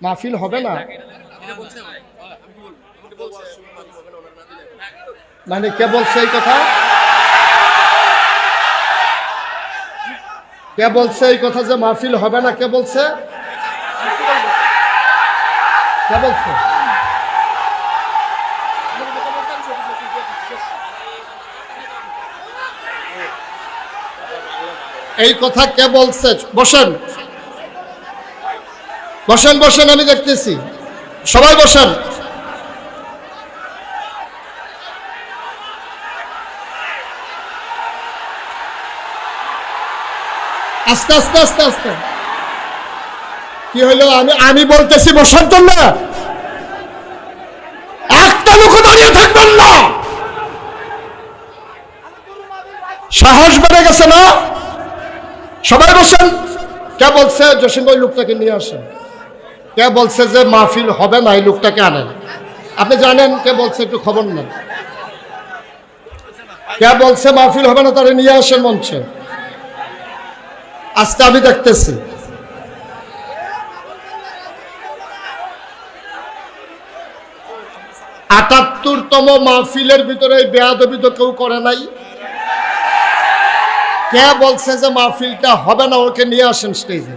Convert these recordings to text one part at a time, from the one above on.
মাহফিল হবে না? মানে কে বলছে এই কথা? কে বলছে এই কথা যে মাহফিল হবে না? কে বলছে? কে বলছে? এই কথা কে বলছে? বসেন। বসেন বসেন, আমি দেখতেছি। সবাই বসেন। আস্তে আস্তে আস্তে আস্তে। কি হইল? আমি আমি বলতেছি বসার জন্য। একটা লোক দাঁড়িয়ে থাকবেন না। সাহস বেড়ে গেছে না? সবাই বসেন। কে বলছে? জসিম ওই লোকটাকে নিয়ে আসেন। কে বলছে যে মাহফিল হবে না, এই লোকটাকে আনেন। আপনি জানেন কে বলছে, একটু খবর নেন। কে বলছে মাহফিল হবে না তারা নিয়ে আসেন মঞ্চে। আজকে আমি দেখতেছি। আটাত্তরতম মাহফিলের ভিতরে এই বেয়াদবি তো কেউ করে নাই। কে বলছে যে মাহফিলটা হবে না, ওকে নিয়ে আসেন স্টেজে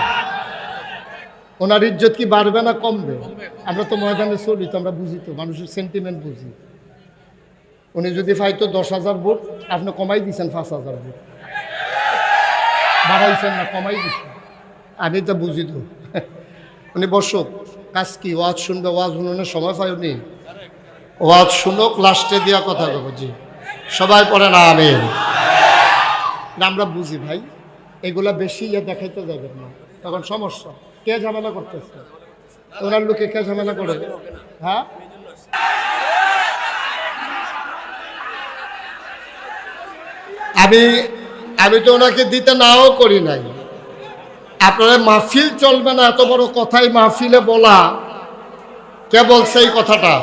ওনার ইজ্জত কি বাড়বে না কমবে? আমরা তো ময়দানে চলি, তো আমরা বুঝি তো, মানুষের সেন্টিমেন্ট বুঝি। উনি যদি পাইতো দশ হাজার ভোট, আপনি কমাই দিয়েছেন পাঁচ হাজার ভোট। বাড়াইছেন না, কমাই দিচ্ছেন আমি তো বুঝি তো। উনি বসুক, কাজ কি, ওয়াজ শুনবে, ওয়াজ শুনানোর সময় পাই উনি। ওয়াজ শুনুক, লাস্টে দিয়া কথা বলব জি। সবাই পড়ে না আমি আমরা বুঝি ভাই, এগুলা বেশি ইয়ে দেখাইতে যাবেন না। তখন সমস্যা। কে ঝামেলা করতেছে? ওনার লোকে কে ঝামেলা করে? হ্যাঁ? আমি আমি তো ওনাকে দিতে নাও করি নাই। আপনারা মাহফিল চলবে না, এত বড় কথাই মাহফিলে বলা। কে বলছে এই কথাটা?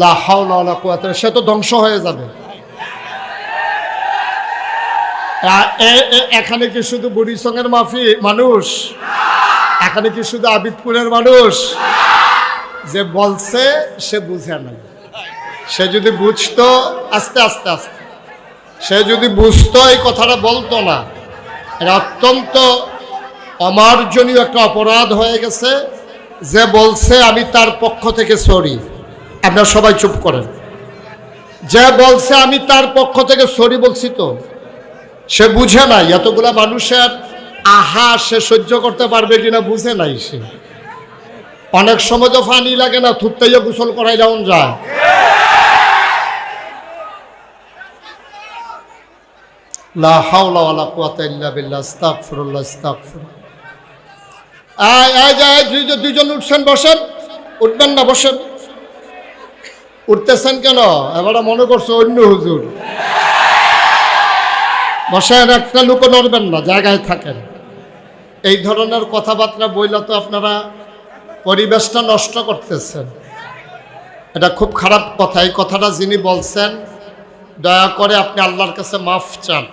লা হাওলা ওয়ালা কুওয়াতা সে তো ধ্বংস হয়ে যাবে। এখানে কি শুধু বুড়িসঙ্গের মাফি মানুষ? এখানে কি শুধু আবিদপুরের মানুষ? যে বলছে, সে বুঝে না। সে যদি বুঝতো, আস্তে আস্তে আস্তে। সে যদি বুঝতো, এই কথাটা বলতো না। এটা অত্যন্ত অমার্জনীয় একটা অপরাধ হয়ে গেছে। যে বলছে, আমি তার পক্ষ থেকে সরি। আপনারা সবাই চুপ করেন। যে বলছে, আমি তার পক্ষ থেকে সরি বলছি তো। সে বুঝে নাই এতগুলা মানুষের আহা, সে সহ্য করতে পারবে কিনা বুঝে নাই সে। অনেক সময় তো ফানি লাগে না থুত্তাইয়া গোসল করাই যেমন যায়। দুইজন উঠছেন, বসেন। উঠবেন না, বসেন। উঠতেছেন কেন? এবারে মনে করছ অন্য হুজুর। বসেন, একটা লোকও নড়বেন না, জায়গায় থাকেন। এই ধরনের কথাবার্তা বইলে তো আপনারা পরিবেশটা নষ্ট করতেছেন। এটা খুব খারাপ কথা। এই কথাটা যিনি বলছেন, দয়া করে আপনি আল্লাহর কাছে মাফ চান।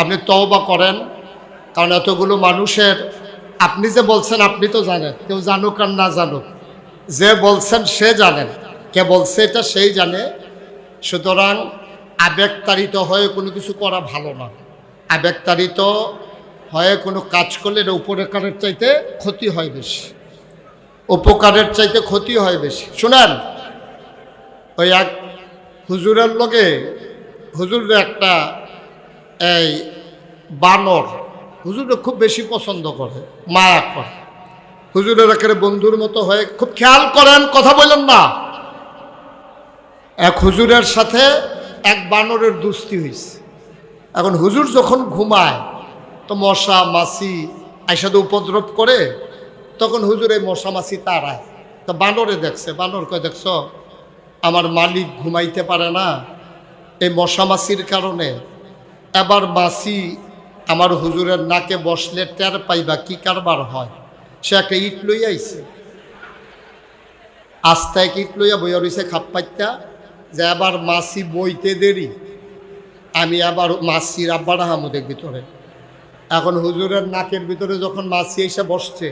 আপনি তওবা করেন, কারণ এতগুলো মানুষের, আপনি যে বলছেন আপনি তো জানেন, কেউ জানুক আর না জানুক। যে বলছেন সে জানেন, কে বলছে এটা সেই জানে। সুতরাং আবেগতাড়িত হয়ে কোনো কিছু করা ভালো না। আবেগতাড়িত হয়ে কোনো কাজ করলে এটা উপকারের চাইতে ক্ষতি হয় বেশি। উপকারের চাইতে ক্ষতি হয় বেশি। শুনেন, ওই এক হুজুরের লগে হুজুরের একটা এই বানর হুজুরে খুব বেশি পছন্দ করে, মায়া করে। হুজুরের একেবারে বন্ধুর মতো হয়ে খুব খেয়াল করেন, কথা বললেন না। এক হুজুরের সাথে এক বানরের দুস্তি হয়েছে এখন হুজুর যখন ঘুমায় তো মশা, মাছি আইসাদে উপদ্রব করে, তখন হুজুর এই মশামাছি তারায় তো বানরে দেখছে, বানর কয়, দেখছ, আমার মালিক ঘুমাইতে পারে না। এই মশামাছির কারণে এবার মাছি আমার হুজুরের নাকে বসলে টের পাইবা কি কারবার হয়। সে একটা ইট লই আইছে। আস্তায় এক ইট লইয়া বইয়া রইছে খাপ পাইতা যে এবার মাসি বইতে দেরি। আমি আবার মাসির আব্বাটা হামুদের ভিতরে এখন হুজুরের নাকের ভিতরে যখন মাছি এসে বসছে,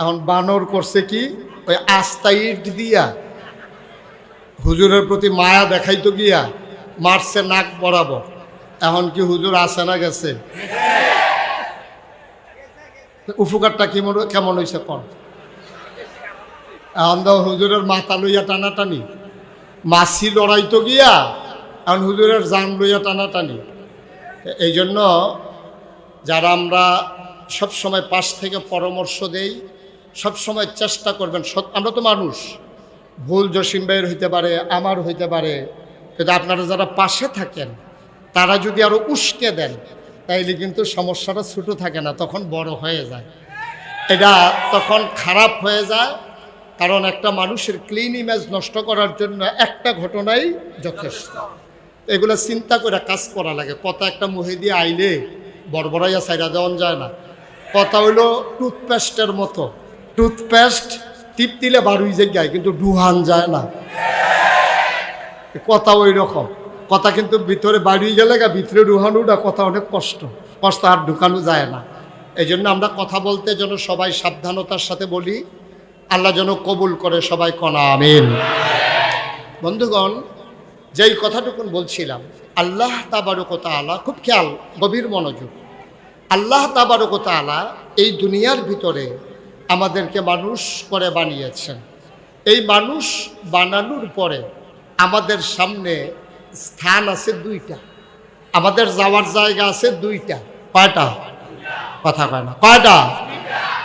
এখন বানর করছে কি? ওই আস্তা ইট দিয়া। হুজুরের প্রতি মায়া দেখাইতো গিয়া, মারছে নাক বরাবর। এখন কি হুজুর আসে না গেছে? উপকারটা কেমন কেমন হয়েছে কন? এখন তো হুজুরের মাথা লইয়া টানাটানি। মাছি লড়াইতো গিয়া, এখন হুজুরের জান লইয়া টানাটানি। এই জন্য যারা আমরা সব সময় পাশ থেকে পরামর্শ দেই, সব সময় চেষ্টা করবেন আমরা তো মানুষ। ভুল জসিম ভাইয়ের হইতে পারে আমার হইতে পারে। কিন্তু আপনারা যারা পাশে থাকেন, তারা যদি আরও উস্কে দেন, তাইলে কিন্তু সমস্যাটা ছোটো থাকে না, তখন বড় হয়ে যায়। এটা তখন খারাপ হয়ে যায়, কারণ একটা মানুষের ক্লিন ইমেজ নষ্ট করার জন্য একটা ঘটনাই যথেষ্ট। এগুলো চিন্তা করে কাজ করা লাগে। কথা একটা মুহে দিয়ে আইলে বড়বড়াইয়া সাইরা দেওয়ান যায় না। কথা হইল টুথপেস্টের মতো। টুথপেস্ট টিপ দিলে বারুই জায়গায় কিন্তু ডুহান যায় না। কথা ওই রকম। কথা কিন্তু ভিতরে বাড়িয়ে গেলে গা, ভিতরে ডুহানোটা কথা অনেক কষ্ট। কষ্ট আর ঢুকানো যায় না। এই জন্য আমরা কথা বলতে যেন সবাই সাবধানতার সাথে বলি। আল্লাহ যেন কবুল করে সবাই কনা আমিন। বন্ধুগণ যেই কথাটুকুন বলছিলাম, আল্লাহ তাবারকতা আলা খুব খেয়াল, গভীর মনোযোগ। আল্লাহ তাবারকতা আলা এই দুনিয়ার ভিতরে আমাদেরকে মানুষ করে বানিয়েছেন। এই মানুষ বানানোর পরে আমাদের সামনে স্থান আছে দুইটা। আমাদের যাওয়ার জায়গা আছে দুইটা। কয়টা? কথা কয় না। কয়টা?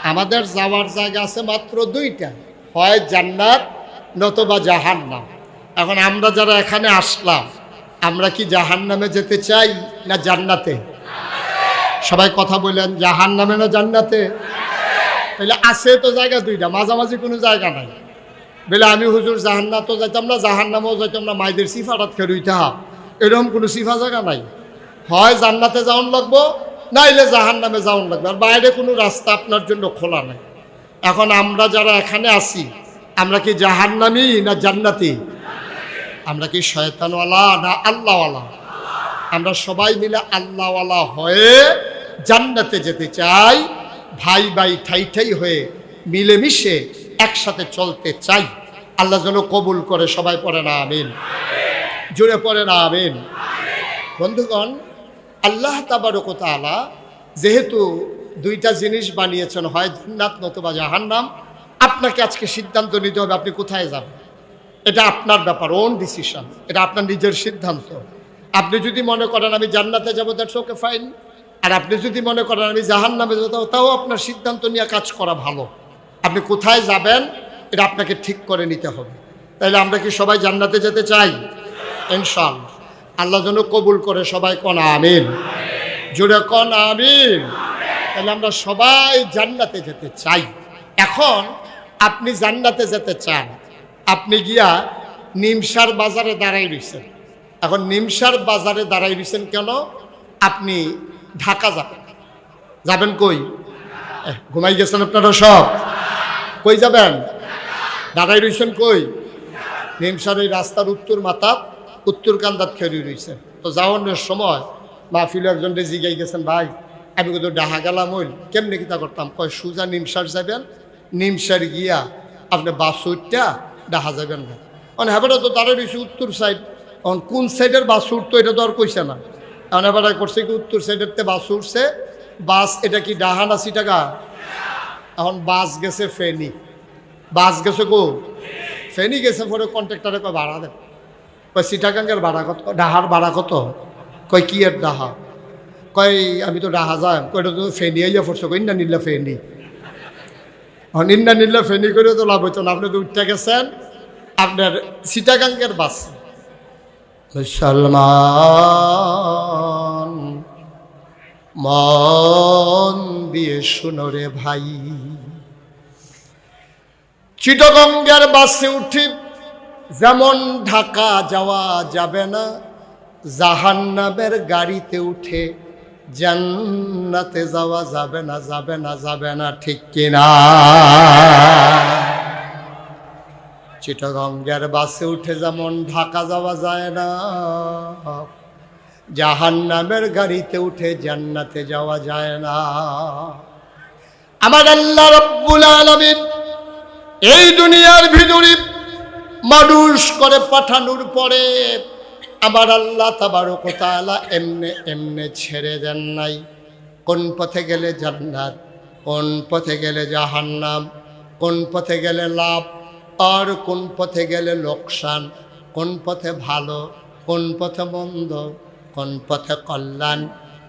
আমাদের যাওয়ার জায়গা আছে মাত্র দুইটা। হয় জান্নাত নতবা জাহান্নাম। এখন আমরা যারা এখানে আসলাম, আমরা কি জাহান্নামে যেতে চাই না জান্নাতে? সবাই কথা বললেন জাহান্নামে না জান্নাতে? তাহলে আছে তো জায়গা দুইটা, মাঝামাঝি কোনো জায়গা নাই। বলে আমি হুজুর জাহান্নাতও যাইতাম না, জাহান্নামেও যাইতাম না মাইদের সিফাটাত খেরুইতে হাব এরকম কোনো সিফা জায়গা নাই। হয় জান্নাতে যাওন লাগবো, নাইলে জাহান নামে যাওন লাগবে। আর বাইরে কোনো রাস্তা আপনার জন্য খোলা নাই। এখন আমরা যারা এখানে আছি, আমরা কি জাহান্নামি না জান্নাতি? আমরা কি শয়তানওয়ালা না আল্লাহওয়ালা? আমরা সবাই মিলে আল্লাহওয়ালা হয়ে জান্নাতে যেতে চাই, ভাই ভাই ঠাই ঠাই হয়ে মিলেমিশে একসাথে চলতে চাই। আল্লাহ যেন কবুল করে, সবাই পড়ে না, আমিন। জুড়ে পড়ে না, আমিন। বন্ধুগণ, আল্লাহ তাবারকতালা যেহেতু দুইটা জিনিস বানিয়েছেন, হয় জান্নাত নতুবা জাহান্নাম, আপনাকে আজকে সিদ্ধান্ত নিতে হবে, আপনি কোথায় যাবেন? এটা আপনার ব্যাপার ওন ডিসিশন এটা আপনার নিজের সিদ্ধান্ত। আপনি যদি মনে করেন আমি জান্নাতে যাব দ্যাটস ওকে ফাইন আর আপনি যদি মনে করেন আমি জাহান নামে যাব, তাও আপনার সিদ্ধান্ত নিয়ে কাজ করা ভালো। আপনি কোথায় যাবেন, এটা আপনাকে ঠিক করে নিতে হবে। তাইলে আমরা কি সবাই জান্নাতে যেতে চাই? ইনশাল্লাহ আল্লাহ যেন কবুল করে সবাই কন, আমিন। জুড়ে কন, আমিন। তাহলে আমরা সবাই জান্নাতে যেতে চাই। এখন আপনি জান্নাতে যেতে চান আপনি গিয়া নিমসার বাজারে দাঁড়াই রয়েছেন এখন নিমসার বাজারে দাঁড়াই রয়েছেন কেন? আপনি ঢাকা যাবেন। যাবেন কই? ঘুমাই গেছেন আপনারা সব? কই যাবেন? দাঁড়াই রয়েছেন কই? নিমসার এই রাস্তার উত্তর মাথা উত্তর কান্দাত খেরি রয়েছে তো যাওয়ানোর সময় মাহফিল একজন জিগাই গেছেন, ভাই, আমি কিন্তু ডাহা গেলাম হইল কেমনি কিতা করতাম? কয়, সুজা নিমসার যাবেন। নিমসার গিয়া আপনি বাসুরটা ডাহা যাবেন না। মানে হেবারে তো দাঁড়াই রয়েছে উত্তর সাইড এখন কোন সাইডের বাস উঠতো এটা তো আর কইছে না। এখন এবারে করছে কি উত্তর সাইডের তে বাস উঠছে, বাস এটা কি ডাহা না টাকা এখন বাস গেছে ফেনি। বাস গেছে গো ফেনি গেছে, পরে কন্ট্রাক্টারে কয়, ভাড়া দেন কয়, সিটাগাঙ্গের ভাড়া কত? ডাহার ভাড়া কত? কয়, কি এর ডাহা? কয়, আমি তো ডাহা যাই কয়, এটা তো ফেনি আইয়া পড়ছো। কই না নিল্লা ফেনি। ইন্না নিল্লা ফেনি করে তো লাভ হইতো না। আপনি তো উঠতে গেছেন আপনার সিটাগাঙ্গের বাস। মুসলমান মন দিয়ে শুনো রে ভাই। চিটগঙ্গের বাসে উঠি যেমন ঢাকা যাওয়া যাবে না জাহান্নাবের গাড়িতে উঠে জান্নাতে যাওয়া যাবে না যাবে না যাবে না, ঠিক কিনা? চিটগঙ্গের বাসে উঠে যেমন ঢাকা যাওয়া যায় না, জাহান্নামের গাড়িতে উঠে জান্নাতে যাওয়া যায় না। আমার আল্লাহ রব্বুল আলামিন এই দুনিয়ার ভিতরে মানুষ করে পাঠানোর পরে আমার আল্লাহ তাবারক তাআলা এমনে এমনে ছেড়ে দেন নাই কোন পথে গেলে জান্নাত কোন পথে গেলে জাহান্নাম কোন পথে গেলে লাভ আর কোন পথে গেলে লোকসান কোন পথে ভালো কোন পথে মন্দ কোন পথে কল্যাণ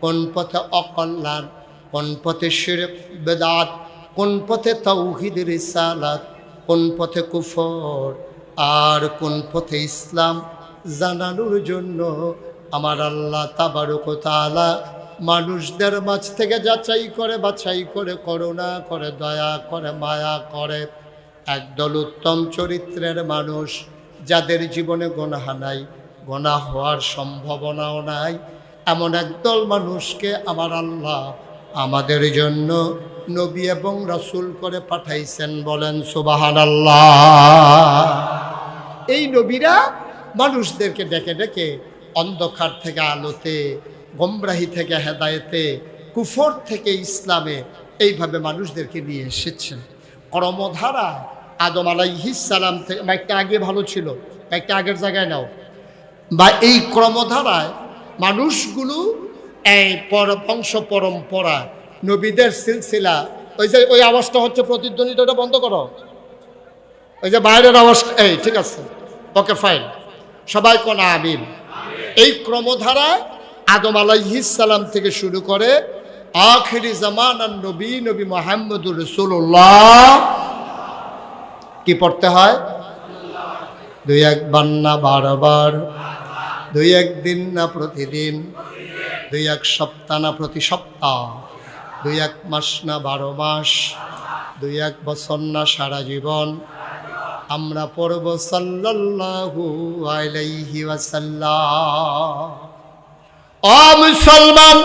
কোন পথে অকল্যাণ কোন পথে শিরক বেদাত কোন পথে তৌহিদ রিসালাত কোন পথে কুফর আর কোন পথে ইসলাম জানানোর জন্য আমার আল্লাহ তাবারক তাআলা মানুষদের মাঝ থেকে যাচাই করে, বাছাই করে, করুণা করে, দয়া করে, মায়া করে একদল উত্তম চরিত্রের মানুষ যাদের জীবনে গোনাহা নাই গোনা হওয়ার সম্ভাবনাও নাই। এমন একদল মানুষকে আমার আল্লাহ আমাদের জন্য নবী এবং রাসূল করে পাঠাইছেন বলেন সুবাহান এই নবীরা মানুষদেরকে ডেকে ডেকে অন্ধকার থেকে আলোতে, গোমরাহি থেকে হেদায়েতে, কুফর থেকে ইসলামে এইভাবে মানুষদেরকে নিয়ে এসেছেন। কর্মধারা আদম আলাইহিসালাম থেকে, বা একটা আগে ভালো ছিল একটা আগের জায়গায় নাও। বা এই ক্রমধারায় মানুষগুলো এই পর বংশ পরম্পরা, নবীদের সিলসিলা, ওই যে ওই আওয়াজটা হচ্ছে প্রতিধ্বনিটা ওটা বন্ধ করো। ওই যে বাইরের আওয়াজ, এই ঠিক আছে, ওকে ফাইন সবাই কোন আমিন? এই ক্রমধারা আদম আলাইহিসালাম থেকে শুরু করে আখেরি জামান আর নবী নবী মোহাম্মদুর রসুল্লাহ কি পড়তে হয়? দুই একবার না বারবার দুই একদিন না, প্রতিদিন। দুই এক সপ্তাহ না, প্রতি সপ্তাহ। দুই এক মাস না, বারো মাস। দুই এক বছর না, সারা জীবন। আমরা পড়ব সাল্লাল্লাহু আলাইহি ওয়াসাল্লাম। ও মুসলমান